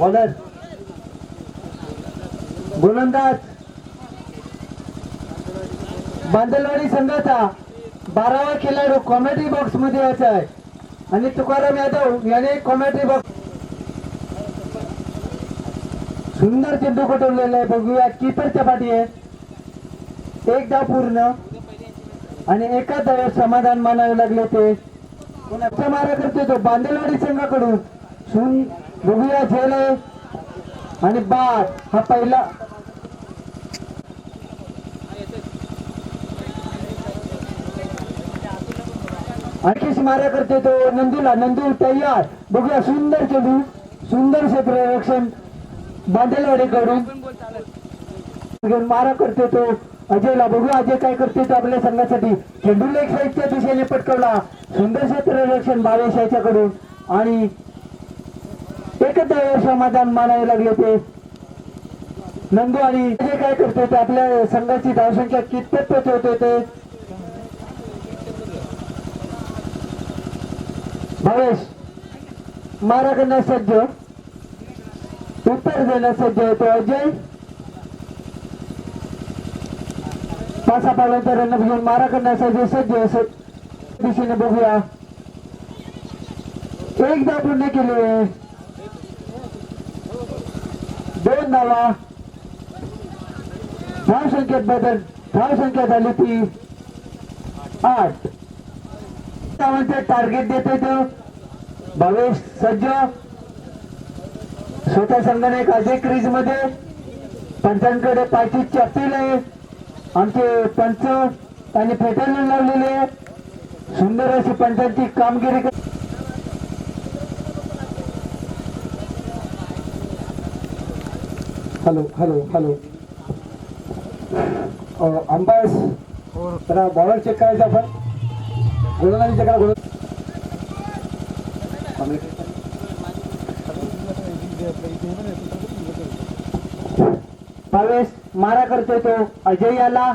मदत. गोलंदाज. बांदलवाडी संघाचा बारावा खेळाडू कॉमेडी बॉक्समध्ये यायचा आहे आणि तुकाराम यादव याने कॉमेडी बॉक्स सुंदर चेंडू पटवलेला आहे. बघूया किपरच्या पाठी आहे. एक धाव पूर्ण. आणि एका धाव्यात समाधान मानावे लागले ते. कोणाचा मारा करते तो बांदेलवाडी संघाकडून. सुन बघूया झेल आणि बाट हा पहिला. आणखीच मारा करते तो नंदूला. नंदू तयार. बघूया सुंदर चेंडू सुंदर क्षेत्ररक्षण बांदेलवाडीकडून बांधेलवाडीकडून मारा करते तो अजयला. बघूया अजय काय करते तो आपल्या संघासाठी. चेंडू लेग साईडच्या दिशेने पटकवला. सुंदर क्षेत्ररक्षण बावेश याच्याकडून आणि एकत्र समाधान मानावे लागले ते नंदू आणि जे काय करतोय ते आपल्या संघाची धावसंख्या कितपत पोहोचवतोय ते भावेश मारा करण्यास सज्ज. उत्तर देण्यास सज्ज होतो अजय. पासा पावलांचा रन घेऊन मारा करण्यासाठी सज्ज आहे. दिशेने बघूया. एक धाव पूर्ण केली. आहे दोन धावा धाव संख्येत बदल. धाव संख्या झाली ती आठ. धावांचे टार्गेट देते तो. भावेश सज्ज. स्वतः संघाने एक अजय क्रीजमध्ये पंचांकडे पाचीची अपील आहे. आमचे पंच त्यांनी फेटाळून लावलेले सुंदर अशी पंचांची कामगिरी हॅलो हॅलो हॅलो अंबायस जरा बॉलर चेक करायचा आपण. गोलंदाजी चेक करा गोल भावेश मारा करतोय तो अजय याला.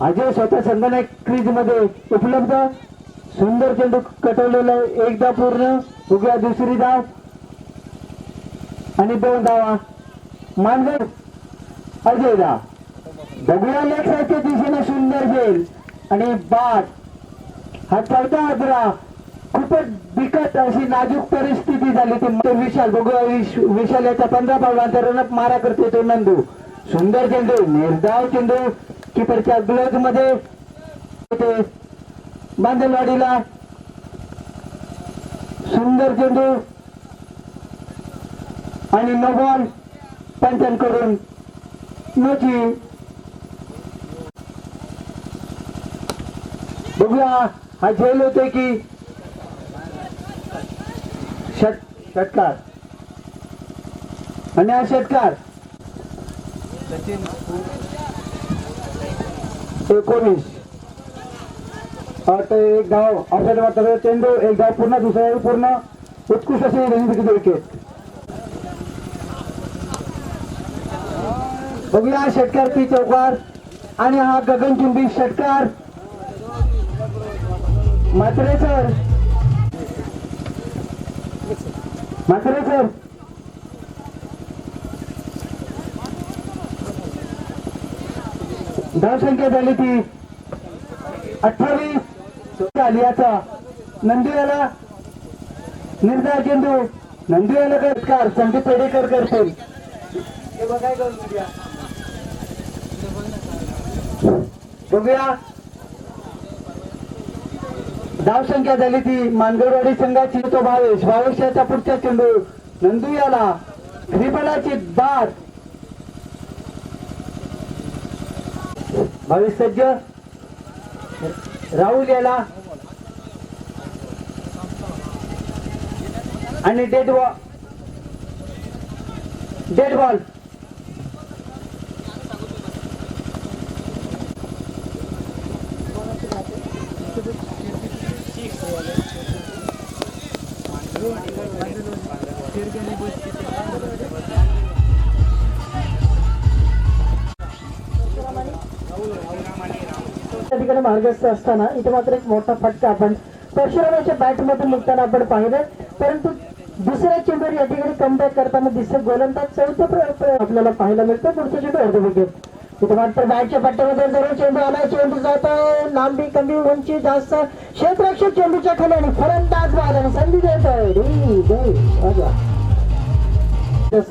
अजय स्वतः संगणक क्रीजमध्ये उपलब्ध. सुंदर चेंडू कटवलेला एकदा पूर्ण. उद्या दुसरी धाव. आणि दोन धावा. मांजर अजय दा. बघूया लेग दिशेने सुंदर झेल आणि बाट हा चौथा आजरा. खूपच बिकट अशी नाजूक परिस्थिती झाली ती. विशाल बघूया विश- विशाल याचा पंधरा पावलांचा रनअप मारा करते तो नंदू. सुंदर चेंडू निर्धाव चेंडू. किपरच्या ग्लोजमध्ये होते. सुंदर चेंडू. आणि नो बॉल पंचांकडून नोची. बघूया हा झेल होते की षट षटकार. आणि हा षटकार. एकोणीस. आता एक धाव ऑफसाईड मात्र चेंडू एक धाव पूर्ण दुसऱ्या पूर्ण उत्कृष्ट असे विकेट बघूया हा षटकार पी चौकार आणि हा गगनचुंबी षटकार मात्रे सर. मात्रे सर. धावसंख्या झाली ती. अठ्ठावीस. झाली आता. नंदी आला निर्धार चेंडू. नंदी आला कार संदीप पेडेकर करतील हे बघूया. धाव संख्या झाली ती मानगरवाडी संघाची तो भावेश भावेश याचा पुढचा चेंडू नंदू याला. त्रिपलाची बाद भावेश सज्ज. राहुल याला. आणि डेड बॉल डेड बॉल मार्गस्थ असताना इथे मात्र एक मोठा फटका आपण परशुरामाच्या बॅट निघताना आपण पाहिलं. परंतु दुसऱ्या चेंडूवर या ठिकाणी कमबॅक करताना दिसत. गोलंदाज चौथं प्र- आपल्याला पाहायला मिळतो. पुढचा चेंडू अर्ध विकेट तिथे मात्र बॅटच्या पट्ट्यामध्ये जरूर चेंडू आला चेंडू जातो. लांबी कमी उंची जास्त. क्षेत्ररक्षक चेंडूच्या खाली आणि फलंदाज बाद संधी देतोय.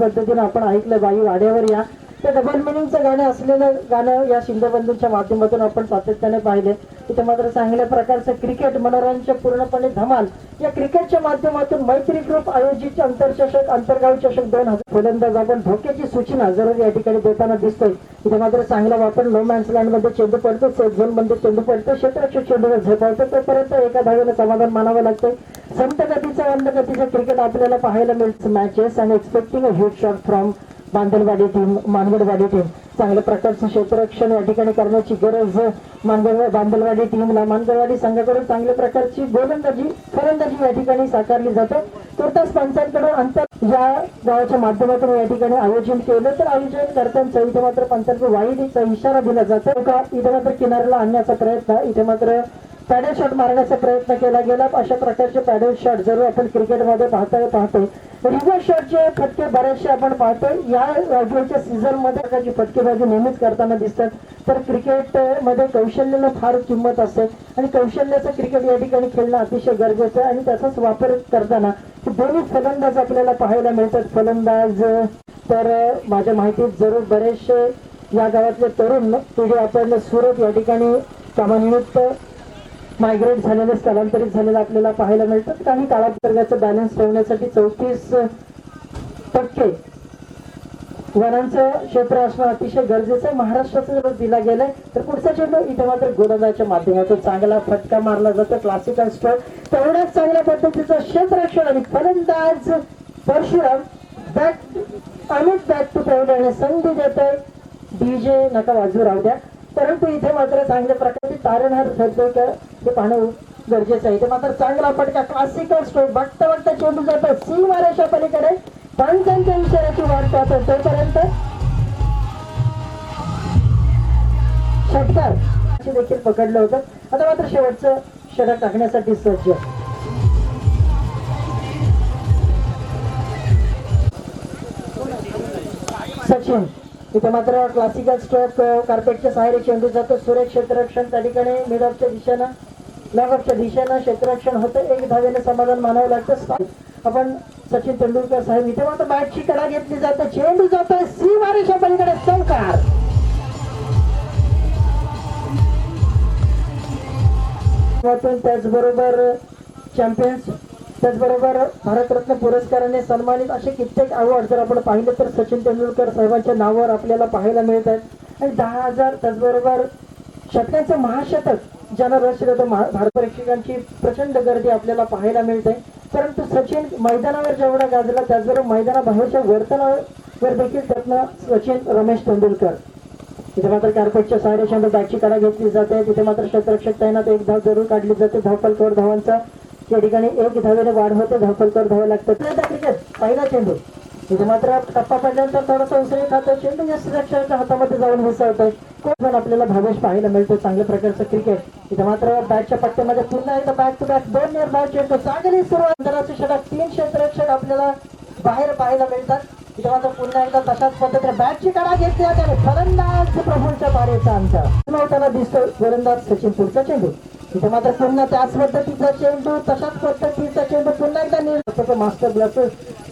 पद्धतीने आपण ऐकलं बाई वाड्यावर या. ते डबल मिनिंगचं गाणं असलेलं गाणं या शिंदेबंधूंच्या माध्यमातून आपण सातत्याने पाहिले तिथे मात्र चांगल्या प्रकारचं क्रिकेट मनोरंजन पूर्णपणे धमाल. या क्रिकेटच्या माध्यमातून मैत्री ग्रुप आयोजित आंतरचषक आंतरगाव चषक दोन हजार फलंदाज आपण धोक्याची सूचना जरूर या ठिकाणी देताना दिसतोय. तिथे मात्र चांगला वापर नो मॅन्स लँडमध्ये चेंडू पडतो सेफ झोनमध्ये चेंडू पडतो. क्षेत्र चेंडूला झेपावतो तोपर्यंत एका धावेनं समाधान मानावं लागतंय. संत गतीचा मंद गतीचं क्रिकेट आपल्याला पाहायला मिळतं. मॅचेस आणि expecting a huge shot from Bandhalwadi team Mangadwadi team चांगल्या प्रकारचं क्षेत्ररक्षण या ठिकाणी करण्याची गरज मानगड बांधलवाडी टीमला मानगडवाडी संघाकडून चांगल्या प्रकारची गोलंदाजी फलंदाजी या ठिकाणी साकारली जाते. तुर्तास पंचांकडून अंतर या गावाच्या माध्यमातून या ठिकाणी आयोजन केलं तर आयोजन करताना इथे मात्र पंचांकडून वाईटचा इशारा दिला जातो. का? इथे मात्र किनाऱ्याला आणण्याचा प्रयत्न इथे मात्र पॅडल शॉट मारण्याचा प्रयत्न केला गेला. अशा प्रकारचे पॅडल शॉट जरूर आपण क्रिकेटमध्ये पाहता पाहतोय रिव्हर्स शॉटचे फटके बरेचसे आपण पाहतोय. या आयपीएलच्या सीझनमध्ये फटकेबाजी नेहमीच करताना दिसतात तर क्रिकेटमध्ये कौशल्याला फार किंमत असते. आणि कौशल्याचं क्रिकेट या ठिकाणी खेळणं अतिशय गरजेचं आहे. आणि त्याचाच वापर करताना दोन्ही फलंदाज आपल्याला पाहायला मिळतात. फलंदाज तर माझ्या माहितीत जरूर बरेचसे या गावातले तरुण पिढी आपण सुरत या ठिकाणी कामानिमित्त मायग्रेट झालेलं स्थलांतरित झालेलं आपल्याला पाहायला मिळतं. काही काळापर्यंतचं बॅलन्स ठेवण्यासाठी चौतीस टक्के वनांचं क्षेत्र असणं अतिशय गरजेचं आहे. महाराष्ट्राचं जर दिला गेलाय तर पुढचा चेंडू इथे मात्र गोलंदाजच्या माध्यमातून चांगला फटका मारला जातो. क्लासिकल स्ट्रोक तेवढ्याच चांगल्या पद्धतीचं क्षेत्ररक्षण आणि फलंदाज Parshuram bat Amit bat two आणि संधी देतोय. डीजे नका वाजू राहू द्या. परंतु इथे मात्र चांगल्या प्रकारचे तारणहार ठरतो तर हे पाहणं गरजेचं आहे. ते मात्र चांगला फटका क्लासिकल स्ट्रोक बघता बघता चेंडू जातो. सीमारेषा पलीकडे. पंचांच्या विचाराची वाट पाहतो तोपर्यंत. षटकार. देखील पकडलं होतं. आता मात्र शेवटचं षटक टाकण्यासाठी सज्ज. सचिन. इथे मात्र क्लासिकल स्ट्रोक कार्पेटच्या सहाय्य चेंडू जातो. सूर्य क्षेत्ररक्षण त्या ठिकाणी मिडॉपच्या दिशेनं. लॉग दिशेनं क्षेत्ररक्षण होतं. एक धावेने समाधान मानावं लागतं. आपण सचिन तेंडुलकर साहेब इथे मात्र बॅटची कडा घेतली जाते. चेंडू जातोय. सी मारेच्या पलीकडे चौकार त्याचबरोबर चॅम्पियन्स त्याचबरोबर भारतरत्न पुरस्काराने सन्मानित असे कित्येक अवॉर्ड जर आपण पाहिले तर सचिन तेंडुलकर साहेबांच्या नावावर आपल्याला पाहायला मिळत आहेत. आणि दहा हजार त्याचबरोबर शतकांचं महाशतक ज्यांना रस भारत प्रेक्षकांची प्रचंड गर्दी आपल्याला पाहायला मिळते. परंतु सचिन मैदानावर जेवढा गाजला त्याचबरोबर मैदानाबाहेरच्या वर्तनावर देखील त्यातनं सचिन रमेश तेंडुलकर. तिथे मात्र कार्पेटच्या सहाय्याने बॅटची कडा घेतली जाते. तिथे मात्र क्षेत्ररक्षक तैनात एक धाव जरूर काढली जाते. धावपलकर धावांचा या ठिकाणी एक धावेने वाढ होते. धावपलकर धावा लागतात. क्रिकेट पहिला चेंडू. तिथे मात्र टप्पा पडल्यानंतर थोडासा उसळी खातो. चेंडू या रक्षकाच्या हातामध्ये जाऊन मिसळतोय पण आपल्याला भावेश पाहायला मिळतो. चांगल्या प्रकारचं क्रिकेट इथं मात्र बॅटच्या पट्ट्यामध्ये पुन्हा एकदा बॅक टू बॅक दोन निर्धाव चेंडू चांगली सुरुवात. अंतराचे षटक तीन क्षेत्ररक्षक आपल्याला बाहेर पाहायला मिळतात. तिथे मात्र पुन्हा एकदा तशाच पद्धतीने बॅटची कडा घेतली जाते फलंदाज प्रफुलच्या पारेचा अंतर त्याला दिसतो गोलंदाज सचिन पुढचा चेंडू. तिथे मात्र पुन्हा त्याच पद्धतीचा चेंडू तशाच पद्धतीचा चेंडू पुन्हा एकदा निर्धार master blaster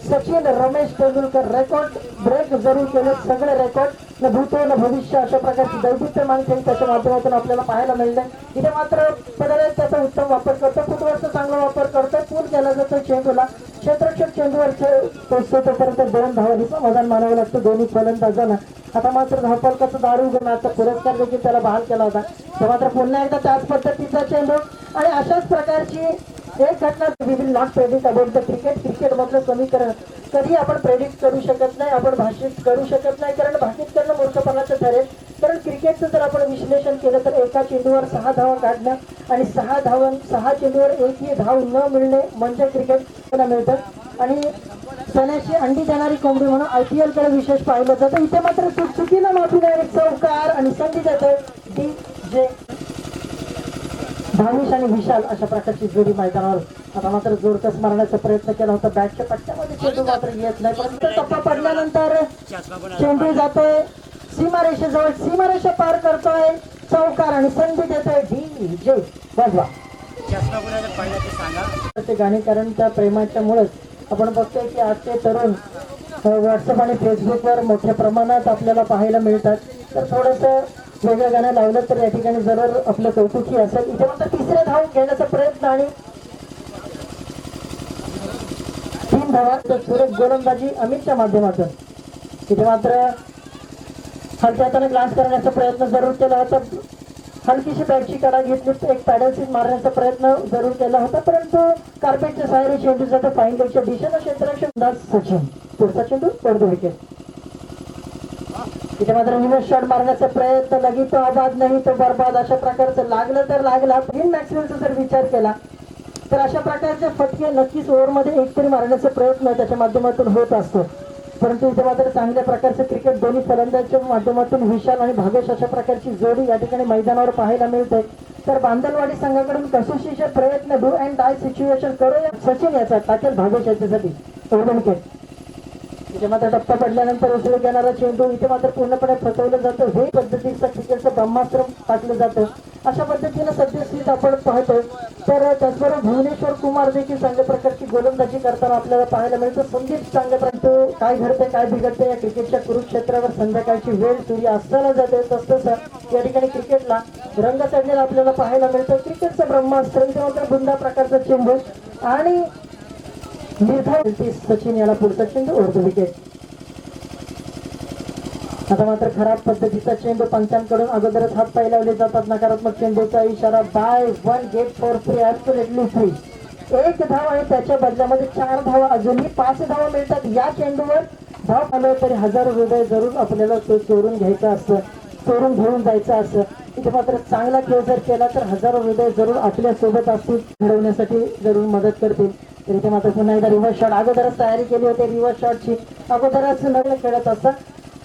Sachin Ramesh Tendulkar record break जरूर केले सगळे रेकॉर्ड न भूतो न भविष्य अशा प्रकारची दैदित्य खेळ त्याच्या माध्यमातून आपल्याला पाहायला मिळते इथे मात्र पडले त्याचा उत्तम वापर करतो. फुटवरचा चांगला वापर करतो. पूल केला जातो चेंडूला. क्षेत्रक्षक चेंडूवर पोहोचतो तोपर्यंत दोन धावांनी समाधान मानावं लागतं. दोन्ही फलंदाजांना आता मात्र धावपलकाचा दारू मॅचचा पुरस्कार देखील त्याला बहाल केला होता. तर मात्र पुन्हा एकदा त्याच पद्धतीचा चेंडू आणि अशाच प्रकारची एक घटना विविध lakh predict about the cricket cricket मधलं समीकरण कधी आपण प्रेडिक्ट करू शकत नाही आपण भाषित करू शकत नाही. कारण भाषित करणं मूर्खपणाचं ठरेल. कारण क्रिकेटचं जर आपण विश्लेषण केलं तर एका चेंडूवर सहा धावा काढणं आणि सहा धावन सहा चेंडूवर एकही धाव न मिळणे म्हणजे क्रिकेट मिळतं. आणि सोन्याची अंडी देणारी कोंबडी म्हणून आय पी कडे विशेष पाहिलं जातं. इथे मात्र चुक चुकीला माफी नाही चौकार आणि संधी देतोय डी जे भाविश आणि विशाल अशा प्रकारची जोडी मैदानावर. आता मात्र जोरकस मारण्याचा प्रयत्न केला होता. बॅटच्या पट्ट्यामध्ये चेंडू मात्र येत नाही. परंतु टप्पा पडल्यानंतर चेंडू जातोय. सीमारेषेजवळ सीमारेषा पार करतोय. चौकार आणि संधी देतोय डी जे. वाजवा ते गाणी कारण त्या प्रेमाच्या मुळेच आपण बघतोय की आजचे तरुण व्हॉट्सअप आणि फेसबुकवर मोठ्या प्रमाणात आपल्याला पाहायला मिळतात. तर थोडस वेगळं गाणं लावलं तर या ठिकाणी जरूर आपलं कौतुकी असेल. इथे मात्र तिसऱ्या धाव घेण्याचा प्रयत्न आणि तीन धावा तर सुरेख गोलंदाजी अमितच्या माध्यमातून. इथे मात्र हलक्या हाताने ग्लास करण्याचा प्रयत्न जरूर केला होता. हलकीशी बॅटची कडा घेतली एक पॅडल सीट मारण्याचा प्रयत्न जरूर केला होता परंतु कार्पेटच्या सहाय्याने चेंडू जातो फाईन लेगच्या दिशेनं क्षेत्राक्षण सचिन पुढचा चेंडू अर्ध विकेट इथे मात्र विनोद शॉट मारण्याचा प्रयत्न लगी तो आबाद नाही तो बरबाद. अशा प्रकारचं लागलं तर लागला. ग्रीन मॅक्सिमचा जर विचार केला तर अशा प्रकारचे फटके नक्कीच ओव्हरमध्ये एकतरी मारण्याचा प्रयत्न त्याच्या माध्यमातून होत असतो. परंतु इथे मात्र चांगल्या प्रकारचं क्रिकेट दोन्ही फलंदाजच्या माध्यमातून विशाल आणि भागेश अशा प्रकारची जोडी या ठिकाणी मैदानावर पाहायला मिळते. तर बांधलवाडी संघाकडून कसोशीचे प्रयत्न डू अँड डाय सिच्युएशन करूया. सचिन याचा टाकेल भागेश याच्यासाठी. एवढं विकेट इथे मात्र टप्पा पडल्यानंतर उचलून घेणारा चेंडू इथे मात्र पूर्णपणे फसवलं जातं. हे पद्धतीचं क्रिकेटचं ब्रह्मास्त्र टाकलं जातं. अशा पद्धतीनं सद्यस्थित आपण पाहतोय. तर त्याचबरोबर भुवनेश्वर कुमार देखील चांगल्या प्रकारची गोलंदाजी करताना आपल्याला पाहायला मिळतं. संदीप चांगल्या प्रकारे काय घडतंय काय बिघडतंय? या क्रिकेटच्या कुरुक्षेत्रावर संध्याकाळची वेळ सूर्य असताना जाते. तसतसं या ठिकाणी क्रिकेटला रंग चढलेला आपल्याला पाहायला मिळतो. क्रिकेटचं ब्रह्मास्त्र इथे बुंदा प्रकारचा चेंडू आणि निर्धार सचिन याला पुढचा चेंडू ओढतो विकेट. आता मात्र खराब पद्धतीचा चेंडू पंचांकडून अगोदरच हात पाय लावले जातात. नकारात्मक चेंडूचा इशारा buy one get for free absolutely free एक धाव आणि त्याच्या बदल्यामध्ये चार धावा अजूनही पाच धावा मिळतात. या चेंडूवर धाव आलं तरी हजारो हृदय जरूर आपल्याला तो चोरून घ्यायचं असतं चोरून घेऊन जायचं असं इथे मात्र चांगला खेळ जर केला तर हजारो हृदय जरूर आपल्यासोबत असतील घडवण्यासाठी जरूर मदत करतील. तर इथे मात्र पुन्हा एकदा रिव्हर्स शॉट अगोदरच तयारी केली होती रिव्हर्स शॉटची अगोदरच नवीन खेळत असतात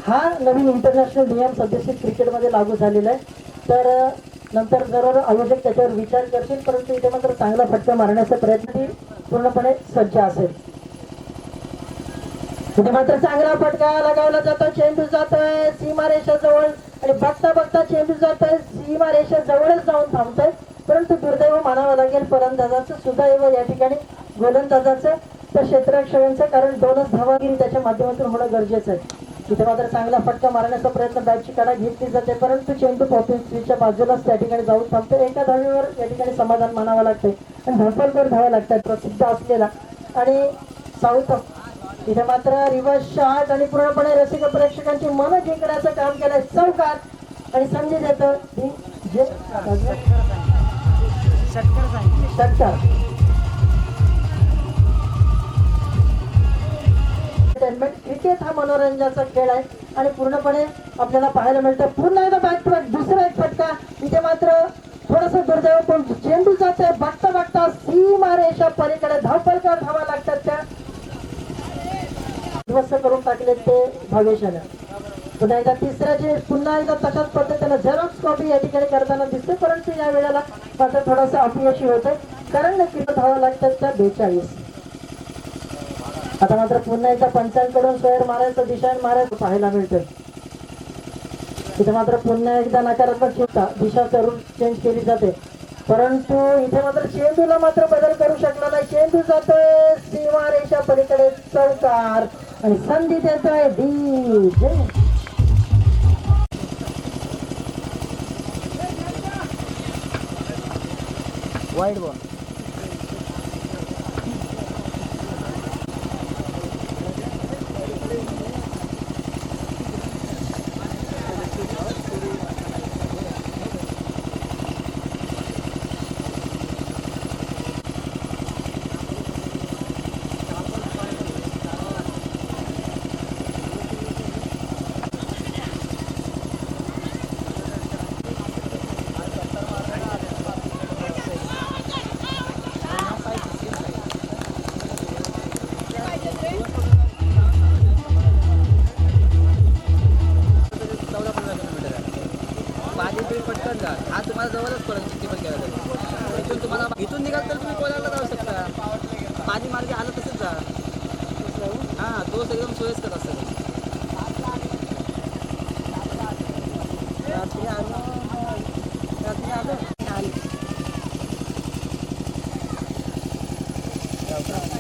हा नवीन इंटरनॅशनल नियम सदस्य क्रिकेटमध्ये लागू झालेला आहे. तर नंतर जरूर आयोजक त्याच्यावर विचार करतील परंतु इथे मात्र चांगला फटका मारण्याचा प्रयत्न ती पूर्णपणे सज्ज असेल. इथे मात्र चांगला फटका लगावला जातो चेंडू जातोय सीमारेषा जवळ. आणि बघता बघता चेंडू जातोय सीमारेषा जवळच जाऊन थांबतोय. परंतु दुर्दैव मानावं लागेल फलंदाजाचं सुदैव या ठिकाणी गोलंदाजाचं तर क्षेत्ररक्षकांचं कारण दोनच धावागिरी त्याच्या माध्यमातून होणं गरजेचं आहे. तिथे मात्र चांगला फटका मारण्याचा प्रयत्न बॅटची कडा घेतली जाते परंतु चेंडू पॉपिंगच्या बाजूलाच त्या ठिकाणी जाऊन थांबतो एका धावेवर या ठिकाणी समाधान मानावं लागतंय. आणि धडपडकर धावा लागतात प्रसिद्ध असलेला. आणि साऊथ इथे मात्र रिव्हर्स शॉट आणि पूर्णपणे रसिक प्रेक्षकांची मन जिंकण्याचं काम केलंय चौकार आणि समजून येतं की जे षटकार एंटरटेनमेंट क्रिकेट हा मनोरंजनाचा खेळ आहे. आणि पूर्णपणे आपल्याला पाहायला मिळतं. पुन्हा एकदा बॅट दुसरा एक फटका. इथे मात्र थोडस दुर्दैव पण चेंडू जाते बघता बघता सी मारेच्या पलीकडे धावपळकर धावा लागतात त्या. ध्वस्त करून टाकले ते भावेशाने पुन्हा एकदा तिसऱ्या जे पुन्हा एकदा तशाच पद्धतीनं झेरॉक्स कॉपी या ठिकाणी करताना दिसते परंतु या वेळेला मात्र थोडंसं अपयशी होतंय. कारण नक्की धावा लागतात त्या बेचाळीस. आता मात्र पुन्हा एकदा पंचांकडून सोयर मारायचं दिशा मारायचं पाहायला मिळतं. इथे मात्र पुन्हा एकदा नकारात्मक शिवता दिशा करून चेंज केली जाते. परंतु इथे मात्र चेंडूला मात्र बदल करू शकला नाही. चेंडू जातोय सीमा रेषा पलीकडे चौकार. आणि संधी देतोय डी वाईट बॉल रात्री आलो रात्री आलो आली हॅलो